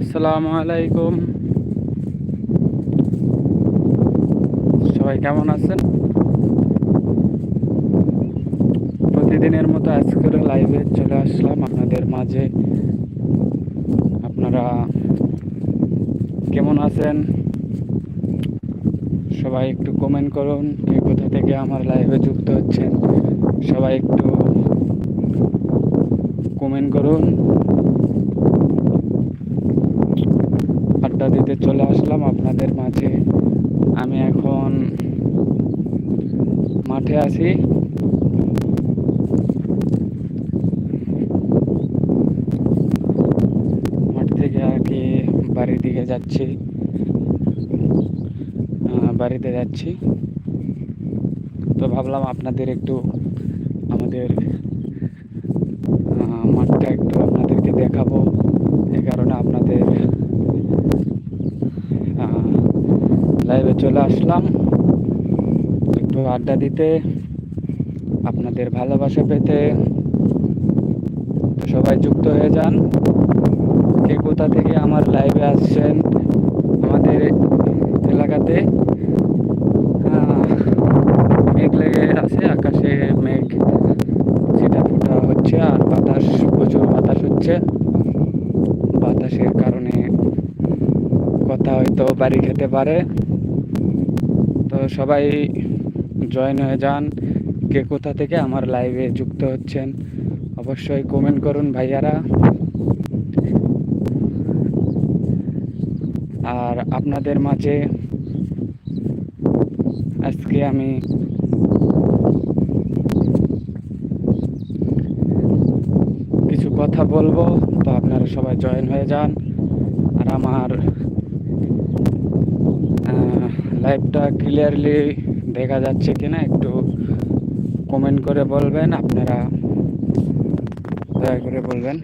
আসসালামু আলাইকুম। সবাই কেমন আছেন? প্রতিদিনের মতো আজকের লাইভে চলে আসলাম। আপনাদের মাঝে আপনারা কেমন আছেন? সবাই একটু কমেন্ট করুন, কে কোথা থেকে আমার লাইভে যুক্ত হচ্ছেন? সবাই একটু কমেন্ট করুন। আড্ডা দিতে চলে আসলাম আপনাদের মাঝে। আমি এখন মাঠে আছি। মাঠ থেকে আর কি বাড়ির দিকে যাচ্ছি। বাড়িতে যাচ্ছি। তো ভাবলাম আপনাদের একটু আমাদের মাঠটা একটু আপনাদেরকে দেখাবো। এই কারণে আপনাদের লাইভে চলে আসলাম। একটু আড্ডা দিতে, আপনাদের ভালোবাসা পেতে। সবাই যুক্ত হয়ে যান। কে কোথা থেকে আমার লাইভে আসছেন আমাদের এলাকাতে আহ, মেঘ লেগে আছে আকাশে মেঘ ছিটা ফুটা হচ্ছে আর বাতাস প্রচুর বাতাস হচ্ছে বাতাসের কারণে কথা হয়তো বাড়ি খেতে পারে। তো সবাই জয়েন হয়ে যান। কে কোথা থেকে আমার লাইভে যুক্ত হচ্ছেন, অবশ্যই কমেন্ট করুন ভাইয়ারা। আর আপনাদের মাঝে আজকে আমি কিছু কথা বলব, তো আপনারা সবাই জয়েন হয়ে যান। আর আমার লাইভটা ক্লিয়ারলি দেখা যাচ্ছে কিনা একটু কমেন্ট করে বলবেন আপনারা দয়া করে বলবেন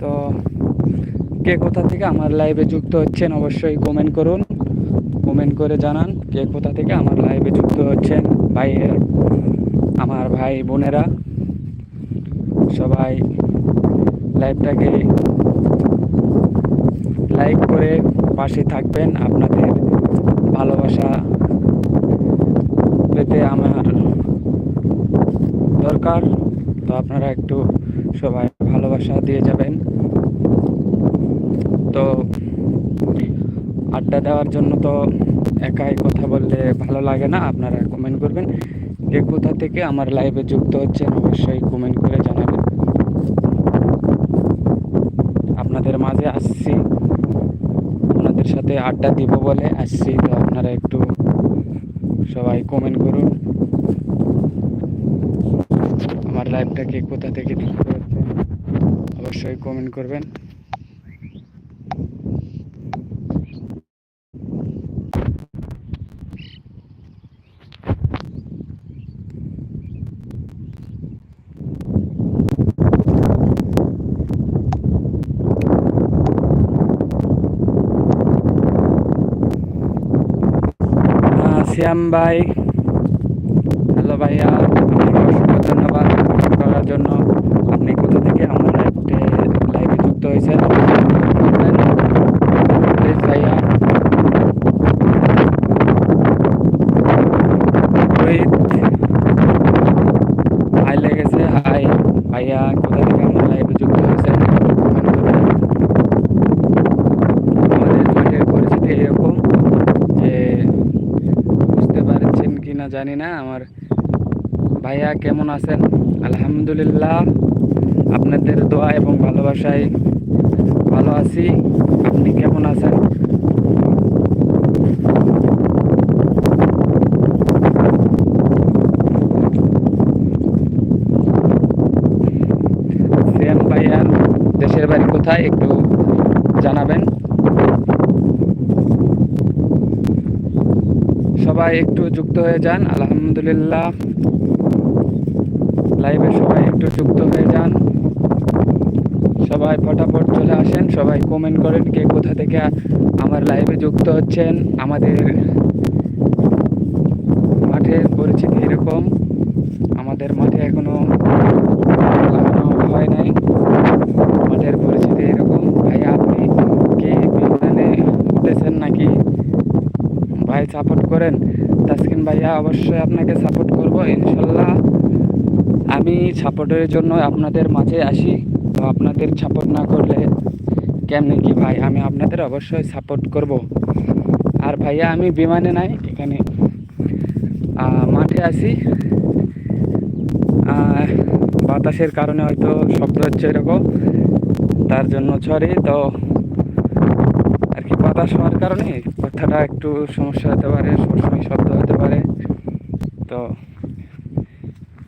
তো কে কোথা থেকে আমার লাইভে যুক্ত হচ্ছেন অবশ্যই কমেন্ট করুন। কমেন্ট করে জানান কে কোথা থেকে আমার লাইভে যুক্ত হচ্ছেন ভাইয়ের, আমার ভাই বোনেরা। সবাই লাইভটাকে লাইক করে পাশে থাকবেন। আপনাদের ভালোবাসা পেতে আমার দরকার। তো আপনারা একটু সবাই ভালোবাসা দিয়ে যাবেন। তো আড্ডা দেওয়ার জন্য তো একাই কথা বললে ভালো লাগে না। আপনারা কমেন্ট করবেন। কে কোথা থেকে আমার লাইভে যুক্ত হচ্ছেন অবশ্যই কমেন্ট করে জানাবেন। আপনাদের মাঝে আসছি। আপনাদের সাথে আড্ডা দিব বলে আসছি। তো আপনারা একটু সবাই কমেন্ট করুন। আমার লাইভটা কে কোথা থেকে যুক্ত হচ্ছেন অবশ্যই কমেন্ট করবেন। শ্যাম ভাই। হ্যালো ভাইয়া আপনাকে অসংখ্য ধন্যবাদ কমেন্ট করার জন্য আপনি কোথা থেকে আমার লাইভে লাইভে যুক্ত হয়েছেন প্লিজ ভাইয়া রোহিত হাই লেগেছে হাই ভাইয়া কোথা থেকে আমার লাইভে যুক্ত হয়েছেন comment করবেন। আমাদের মাঠের পরিস্থিতি এরকম যে বুঝতে পারছেন কি না জানি না আমার ভাইয়া কেমন আছেন? আলহামদুলিল্লাহ। আপনাদের দোয়া এবং ভালোবাসায় ভালো আছি। আপনি কেমন আছেন? দেশের বাড়ি কোথায় একটু জানাবেন। সবাই একটু যুক্ত হয়ে যান। আলহামদুলিল্লাহ। লাইভে সবাই একটু যুক্ত হয়ে যান। সবাই ফটাফট চলে আসেন। সবাই কমেন্ট করেন কে কোথা থেকে আমার লাইভে যুক্ত হচ্ছেন। আমাদের মাঠের পরিচিতি এরকম। আমাদের মাঠে এখনও লাগানো হয় নাই। মাঠের পরিচিতি এরকম। ভাইয়া আপনি কি বিমানে উঠেছেন নাকি? ভাই সাপোর্ট করেন। তাসকিন ভাইয়া, অবশ্যই আপনাকে সাপোর্ট করব, ইনশাল্লাহ। আমি সাপোর্টের জন্য আপনাদের মাঝে আসি। তো আপনাদের সাপোর্ট না করলে কেমনি কি ভাই? আমি আপনাদের অবশ্যই সাপোর্ট করব। আর ভাইয়া, আমি বিমানে নাই, এখানে মাঠে আসি বাতাসের কারণে হয়তো শব্দ হচ্ছে এরকম, তার জন্য সরি তো আর কি, বাতাস হওয়ার কারণে কথাটা একটু সমস্যা হতে পারে, সবসময় শব্দ হতে পারে। তো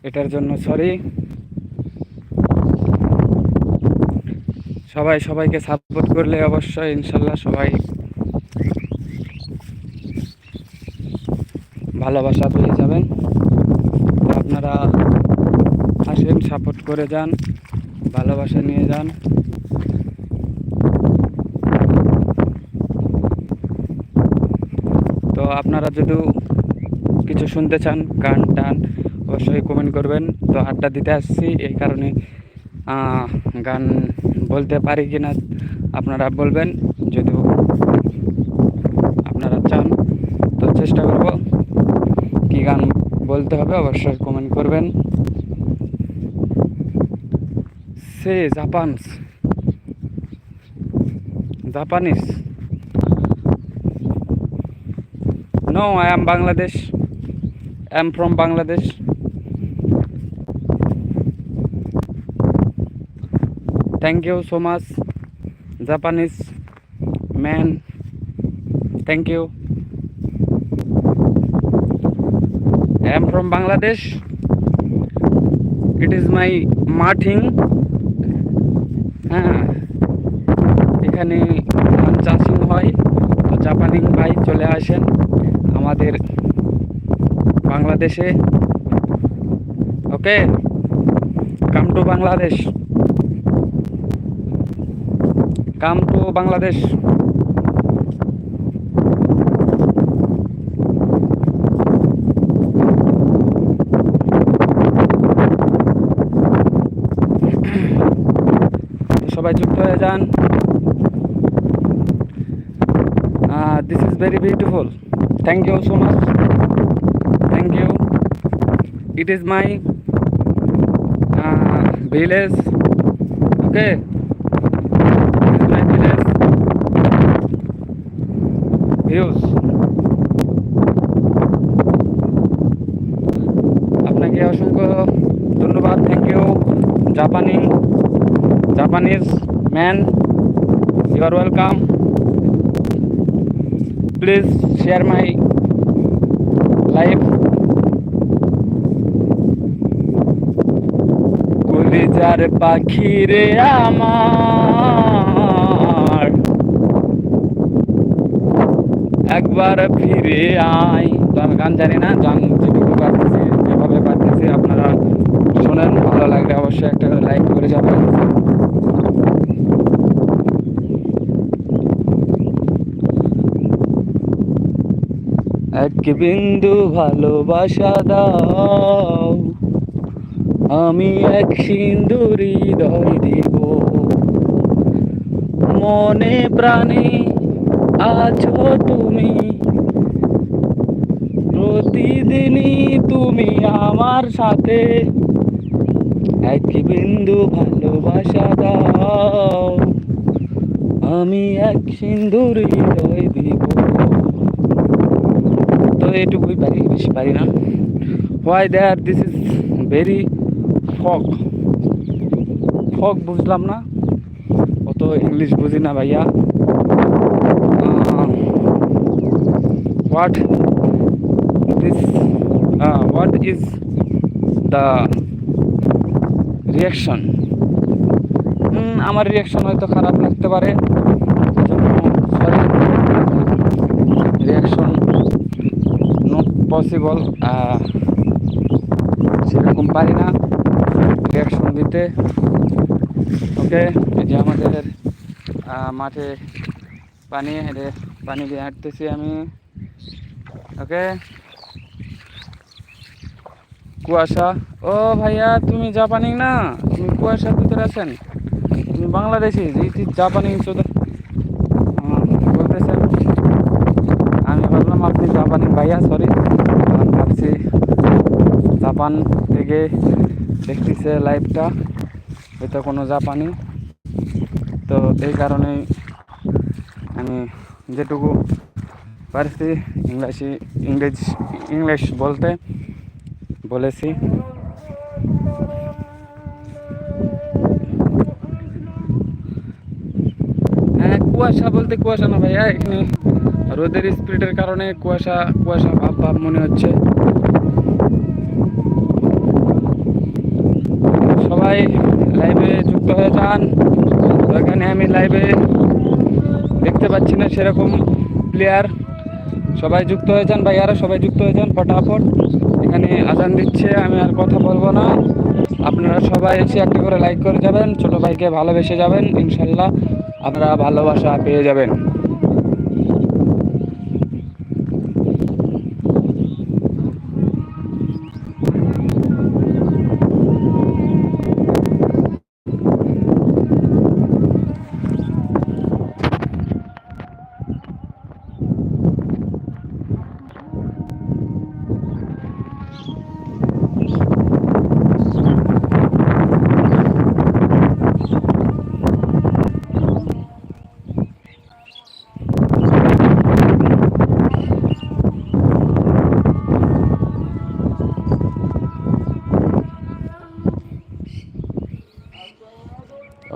এটার জন্য সরি সবাই সবাইকে সাপোর্ট করলে অবশ্যই ইনশাল্লাহ সবাই ভালোবাসা পেয়ে যাবেন। আপনারা আসেন সাপোর্ট করে যান, ভালোবাসা নিয়ে যান। তো আপনারা যদি কিছু শুনতে চান, গান টান অবশ্যই কমেন্ট করবেন। তো আড্ডা দিতে আসছি, এই কারণে গান বলতে পারি কি না আপনারা বলবেন। যদিও আপনারা চান, তো চেষ্টা করব কি গান বলতে হবে, অবশ্যই কমেন্ট করবেন। সে Japan Japanese. No I am Bangladesh I am from Bangladesh. Thank you so much Japanese man thank you I am from Bangladesh it is my মাঠিং হ্যাঁ এখানে ধান চাষিং হয়। জাপানি ভাই চলে আসেন আমাদের বাংলাদেশে okay come to Bangladesh come to Bangladesh. সবাই যুক্ত হয়ে যান। This is very beautiful thank you so much thank you it is my village okay my village views আপনাকে অসংখ্য ধন্যবাদ। থ্যাংক ইউ জাপানি Japanese man you are welcome please share my life কলিজার পাখি রে আমার একবার ফিরে আয়। তো আমি গান জানি না গান যেটুকু পারতেছি, যেভাবে পারতেছি, আপনারা শোনেন, ভালো লাগলে অবশ্যই একটা লাইক করে যাবেন। এক বিন্দু ভালোবাসা দাও, আমি এক সিন্দুরি হৃদয় দিব। মনে প্রাণে আছো তুমি। প্রতিদিনই তুমি আমার সাথে। এক বিন্দু ভালোবাসা দাও। আমি এক সিন্দুর হৃদয় দিব। তো এটুকুই পারি, বেশি পারি না। Why there this is very ফক ফক বুঝলাম না। অত ইংলিশ বুঝি না ভাইয়া। What this what is the reaction আমার রিয়াকশন হয়তো খারাপ লাগতে পারে। রিয়াকশন নট পসিবল সেরকম পারি না। রিয়াকশন দিতে। ওকে যে আমাদের মাঠে পানি পানি দিয়ে হাঁটতেছি আমি। ওকে? কুয়াশা। ও ভাইয়া, তুমি জাপানি না? তুমি কুয়াশার ভিতরে আছেন? তুমি বাংলাদেশি? জাপানি বলতেছেন? আমি ভাবলাম আপনি জাপানি ভাইয়া সরি ভাবছি জাপান থেকে দেখতেছে লাইভটা হয়তো কোনো জাপানি। তো এই কারণেই আমি যেটুকু পারছি, ইংলিশে, ইংরেজ, ইংলিশ বলতে বলেছি। হ্যাঁ কুয়াশা বলতে কুয়াশা না ভাইয়া, এখানে রোদের স্পিডের কারণে কুয়াশা কুয়াশা ভাব ভাব মনে হচ্ছে। সবাই লাইভে যুক্ত হয়ে যান। এখানে আমি লাইভে দেখতে পাচ্ছি না সেরকম প্লেয়ার সবাই যুক্ত হয়ে যান, ভাইয়ারা সবাই যুক্ত হয়ে যান, ফটাফট। এখানে আজান দিচ্ছে, আমি আর কথা বলব না। আপনারা সবাই এসে একটি করে লাইক করে যাবেন, ছোট ভাইকে ভালোবেসে যাবেন, ইনশাল্লাহ আপনারা ভালোবাসা পেয়ে যাবেন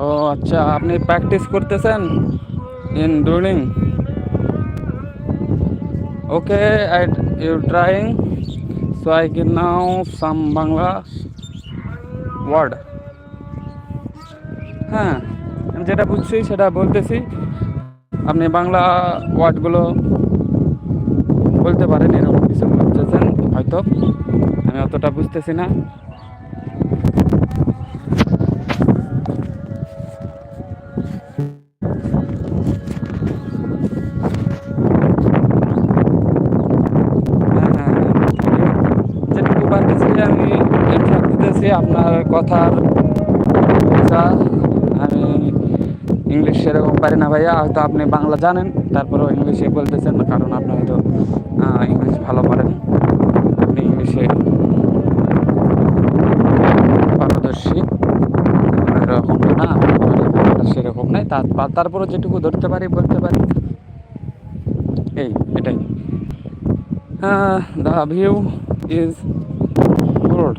ও আচ্ছা আপনি প্র্যাকটিস করতেছেন in ড্রোলিং okay I you trying so I can now some Bangla word হ্যাঁ আমি যেটা বুঝছি সেটা বলতেছি। আপনি বাংলা ওয়ার্ডগুলো বলতে পারেন, এরকম কিছু বলতেছেন, হয়তো। আমি অতটা বুঝতেছি না। কথার আমি ইংলিশ সেরকম পারি না ভাইয়া হয়তো আপনি বাংলা জানেন তারপরেও ইংলিশে বলতেছেন কারণ আপনি হয়তো ইংলিশ ভালো পারেন। আপনি ইংলিশে পারদর্শী। এরকম না সেরকম নাই। তার তারপরও যেটুকু ধরতে পারি বলতে পারি। এই এটাই। Uh, the view is good.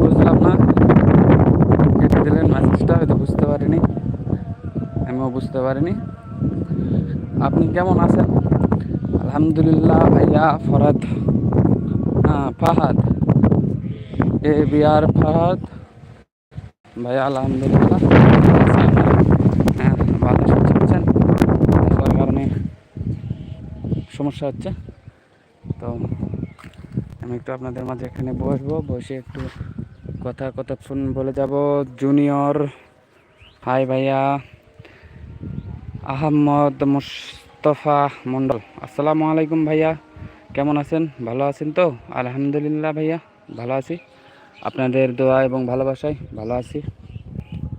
বুঝলাম না কেটে দিলেন মেসেজটা হয়তো বুঝতে পারিনি আমিও বুঝতে পারিনি। আপনি কেমন আছেন? আলহামদুলিল্লাহ ভাইয়া, ফরাদ। হ্যাঁ ফাহাদ। এ বি আর ফাহাদ। ভাইয়া আলহামদুলিল্লাহ। হ্যাঁ বুঝছেন কারণে সমস্যা হচ্ছে। তো আমি একটু আপনাদের মাঝে এখানে বসবো, বসে একটু কথা কথা শুন বলে যাব, জুনিয়র। হাই ভাইয়া। আহমদ মুস্তফা মণ্ডল। আসসালামু আলাইকুম ভাইয়া। কেমন আছেন? ভালো আছেন তো? আলহামদুলিল্লাহ ভাইয়া, ভালো আছি। আপনাদের দোয়া এবং ভালোবাসায় ভালো আছি।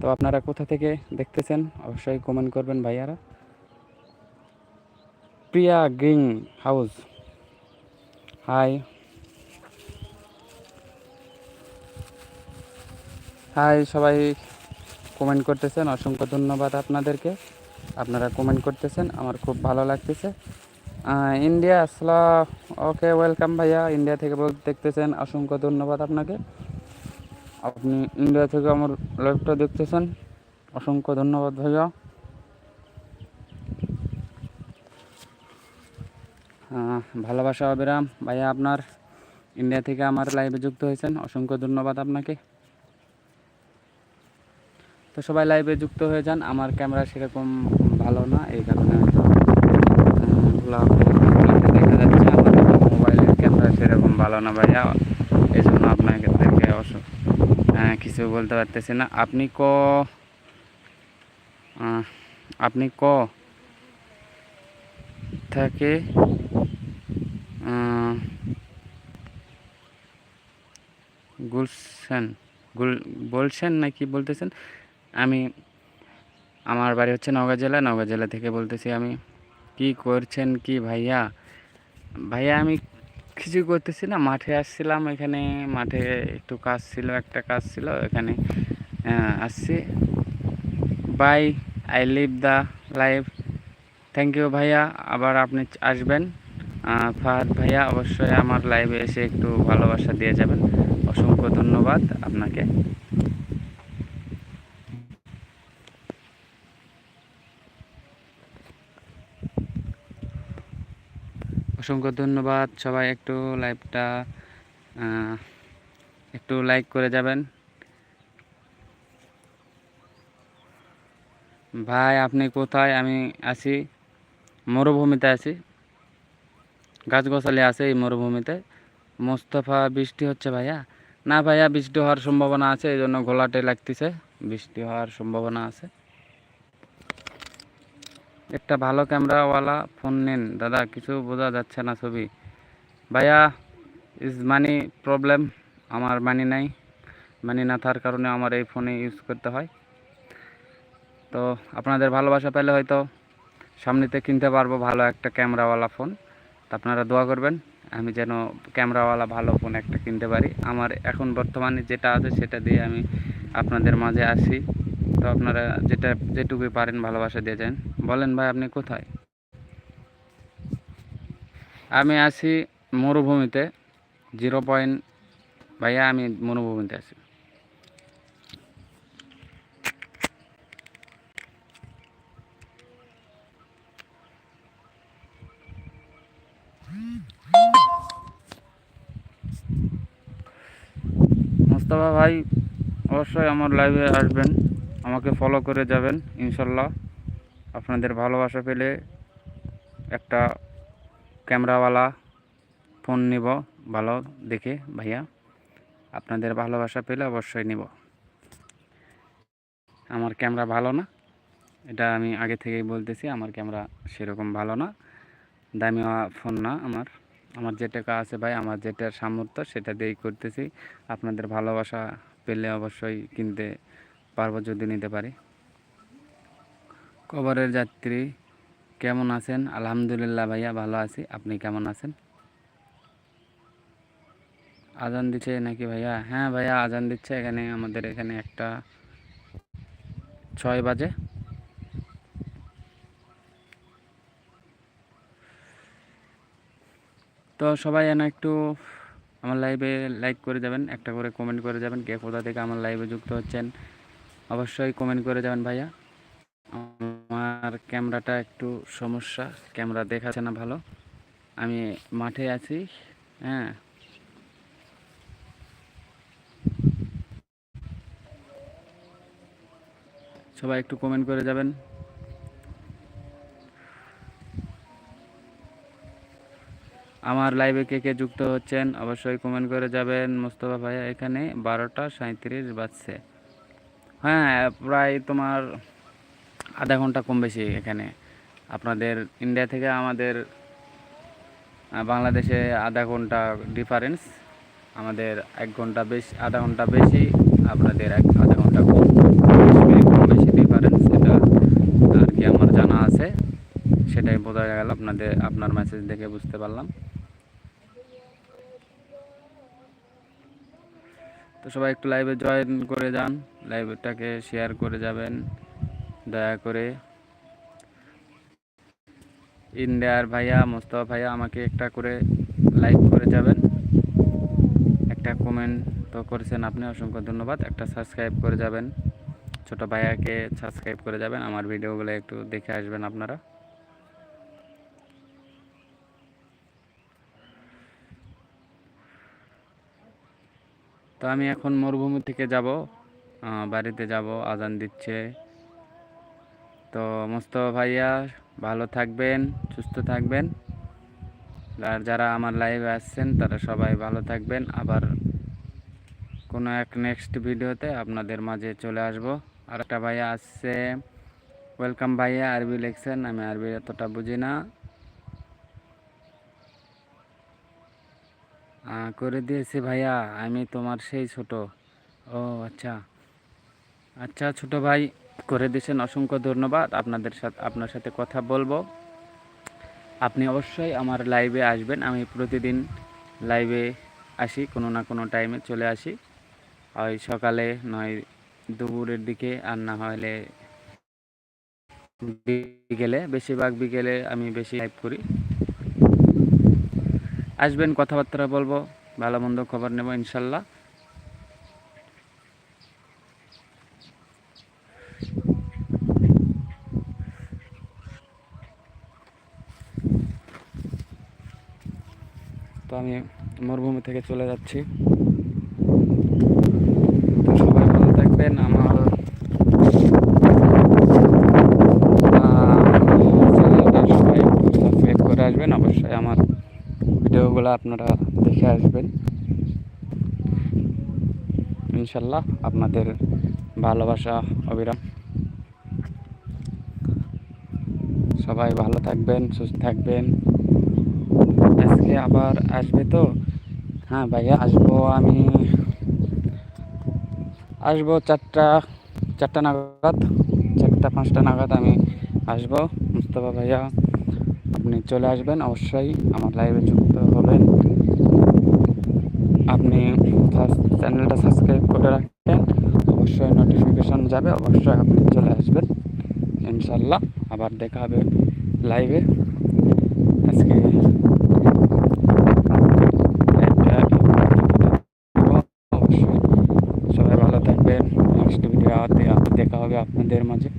তো আপনারা কোথা থেকে দেখতেছেন, অবশ্যই কমেন্ট করবেন ভাইয়ারা। Priya green house. Hi. Hi, সবাই কমেন্ট করতেছেন। অসংখ্য ধন্যবাদ আপনাদেরকে। আপনারা কমেন্ট করতেছেন, আমার খুব ভালো লাগতেছে। ইন্ডিয়া আসলা ওকে ওয়েলকাম ভাইয়া। ইন্ডিয়া থেকে বল দেখতেছেন, অসংখ্য ধন্যবাদ আপনাকে। আপনি ইন্ডিয়া থেকে আমার লাইভটা দেখতেছেন, অসংখ্য ধন্যবাদ ভাইয়া। ভালোবাসা অবিরাম ভাইয়া আপনার। ইন্ডিয়া থেকে আমার লাইভে যুক্ত হয়েছেন, অসংখ্য ধন্যবাদ আপনাকে। তো সবাই লাইভে যুক্ত হয়ে যান। আমার ক্যামেরা সেরকম ভালো না এই কারণে দেখা যাচ্ছে। আমার মোবাইলের ক্যামেরা সেরকম ভালো না ভাইয়া এই জন্য আপনাদেরকে অবশ্য আহ, কিছু বলতে পারতেছি না। আপনি ক আপনি ক থেকে আহ, গুলশান গুল বলছেন না কি বলতেছেন? আমি, আমার বাড়ি হচ্ছে নওগাঁ জেলা নওগাঁ জেলা থেকে বলতেছি আমি, কি করছেন কি ভাইয়া? ভাইয়া আমি কিছু করতেছি না, মাঠে আসছিলাম এখানে, মাঠে একটু কাজ ছিল, একটা কাজ ছিল, এখানে আসছি। Bye I live the life thank you ভাইয়া, আবার আপনি আসবেন। ফাহাদ ভাইয়া, অবশ্যই আমার লাইভে এসে একটু ভালোবাসা দিয়ে যাবেন। অসংখ্য ধন্যবাদ আপনাকে। অসংখ্য ধন্যবাদ। সবাই একটু লাইভটা একটু লাইক করে যাবেন। ভাই, আপনি কোথায়? আমি আছি, মরুভূমিতে আছি। গাছগাছালি আছে এই মরুভূমিতে। মোস্তফা, বৃষ্টি হচ্ছে ভাইয়া? না ভাইয়া, বৃষ্টি হওয়ার সম্ভাবনা আছে এই জন্য ঘোলাটে লাগতেছে। বৃষ্টি হওয়ার সম্ভাবনা আছে। একটা ভালো ক্যামেরাওয়ালা ফোন নিন। দাদা, কিছু বোঝা যাচ্ছে না ছবি। ভাইয়া ইজ মানি প্রবলেম আমার মানি নাই। মানি না থাকার কারণে আমার এই ফোনে ইউজ করতে হয়। তো আপনাদের ভালোবাসা পেলে হয়তো সামনেতে কিনতে পারব ভালো একটা ক্যামেরাওয়ালা ফোন তা আপনারা দোয়া করবেন, আমি যেন ক্যামেরাওয়ালা ভালো ফোন একটা কিনতে পারি। আমার এখন বর্তমানে যেটা আছে সেটা দিয়ে আমি আপনাদের মাঝে আসি। তো আপনারা যেটা, যেটুকুই পারেন ভালোবাসা দিয়ে যান। বলেন ভাই, আপনি কোথায়? আমি আছি মরুভূমিতে, জিরো পয়েন্ট, ভাইয়া আমি মরুভূমিতে আছি। মোস্তফা ভাই, অবশ্যই আমার লাইভে আসবেন, আমাকে ফলো করে যাবেন, ইনশাল্লাহ। আপনাদের ভালোবাসা পেলে একটা ক্যামেরাওয়ালা ফোন নিব ভালো দেখে, ভাইয়া। আপনাদের ভালোবাসা পেলে অবশ্যই নিব। আমার ক্যামেরা ভালো না। এটা আমি আগে থেকেই বলতেছি, আমার ক্যামেরা সেরকম ভালো না। দামি ফোন না আমার। আমার যে টাকা আছে ভাই, আমার যেটা সামর্থ্য সেটা দিয়েই করতেছি। আপনাদের ভালোবাসা পেলে অবশ্যই কিনতে পারব যদি নিতে পারি। কবরের যাত্রী, কেমন আছেন? আলহামদুলিল্লাহ ভাইয়া, ভালো আছি। আপনি কেমন আছেন? আজান দিচ্ছে নাকি ভাইয়া? হ্যাঁ ভাইয়া, আজান দিচ্ছে। এখানে আমাদের এখানে একটা ছয় বাজে। তো সবাই যেন একটু আমার লাইভে লাইক করে যাবেন, একটা করে কমেন্ট করে যাবেন। কে কোথা থেকে আমার লাইভে যুক্ত হচ্ছেন, অবশ্যই কমেন্ট করে যাবেন ভাইয়া। আমার ক্যামেরাটা একটু সমস্যা, ক্যামেরা দেখাচ্ছে না ভালো। আমি মাঠে আছি হ্যাঁ। সবাই একটু কমেন্ট করে যাবেন। আমার লাইভে কে কে যুক্ত হচ্ছেন, অবশ্যই কমেন্ট করে যাবেন। মোস্তফা ভাইয়া এখানে, বারোটা সাঁত্রিশ বাজছে। হ্যাঁ প্রায় তোমার আধা ঘণ্টা কম বেশি এখানে। আপনাদের ইন্ডিয়া থেকে আমাদের বাংলাদেশে আধা ঘণ্টা ডিফারেন্স আমাদের এক ঘণ্টা বেশি, আধা ঘণ্টা বেশি, আপনাদের এক আধা ঘণ্টা কম। বেশি ডিফারেন্স এটা আর কি আমার জানা আছে। সেটাই বোঝা গেল, আপনাদের, আপনার মেসেজ দেখে বুঝতে পারলাম। তো সবাই একটু লাইভে জয়েন করে যান লাইভটাকে শেয়ার করে যাবেন। দয়া করে। ইন্ডিয়ার ভাইয়া, মোস্তফা ভাইয়া, আমাকে একটা করে লাইক করে যাবেন। একটা কমেন্ট তো করেছেন আপনি, অসংখ্য ধন্যবাদ। একটা সাবস্ক্রাইব করে যাবেন। ছোট ভাইয়াকে সাবস্ক্রাইব করে যাবেন। আমার ভিডিওগুলো একটু দেখে আসবেন আপনারা। তো আমি এখন মরুভূমি থেকে যাব। বাড়িতে যাব। আজান দিচ্ছে। তো মোস্তফা ভাইয়া, ভালো থাকবেন, সুস্থ থাকবেন। আর যারা আমার লাইভে আসছেন, তারা সবাই ভালো থাকবেন। আবার কোনো এক নেক্সট ভিডিওতে আপনাদের মাঝে চলে আসব। আর একটা ভাইয়া আসছে। ওয়েলকাম ভাইয়া, আরবি লিখছেন। আমি আরবি এতটা বুঝি না। করে দিয়েছি ভাইয়া। আমি তোমার সেই ছোট। ও আচ্ছা। আচ্ছা ছোট ভাই। করে দিয়েছেন অসংখ্য ধন্যবাদ। আপনাদের সাথে, আপনার সাথে কথা বলব। আপনি অবশ্যই আমার লাইভে আসবেন। আমি প্রতিদিন লাইভে আসি, কোনো না কোনো টাইমে চলে আসি। ওই সকালে নয়, দুপুরের দিকে আর না হলে বিকেলে, বেশিরভাগ বিকেলে আমি বেশি লাইভ করি। আসবেন, কথাবার্তা বলব, ভালো মন্দ খবর নেব, ইনশাল্লাহ। তো আমি মরুভূমি থেকে চলে যাচ্ছি। তো সবাই ভালো থাকবেন, আমার সবাই সাবস্ক্রাইব করে আসবেন, অবশ্যই আমার ভিডিওগুলো আপনারা দেখে আসবেন। ইনশাল্লাহ আপনাদের ভালোবাসা, অবিরাম। সবাই ভালো থাকবেন, সুস্থ থাকবেন। আজকে আবার আসবে তো? হ্যাঁ ভাইয়া, আসব আমি। আসব চারটা চারটা নাগাদ, চারটা, পাঁচটা নাগাদ আমি আসব। মুস্তফা ভাইয়া, আপনি চলে আসবেন অবশ্যই, আমার লাইভে যুক্ত হবেন। আপনি চ্যানেলটা সাবস্ক্রাইব করে রাখবেন অবশ্যই নোটিফিকেশন যাবে, অবশ্যই আপনি চলে আসবেন। ইনশাল্লাহ আবার দেখা হবে লাইভে আজকে লাইভটা অবশ্যই সবাই ভালো থাকবেন নেক্সট ভিডিও দেখা হবে আপনাদের মাঝে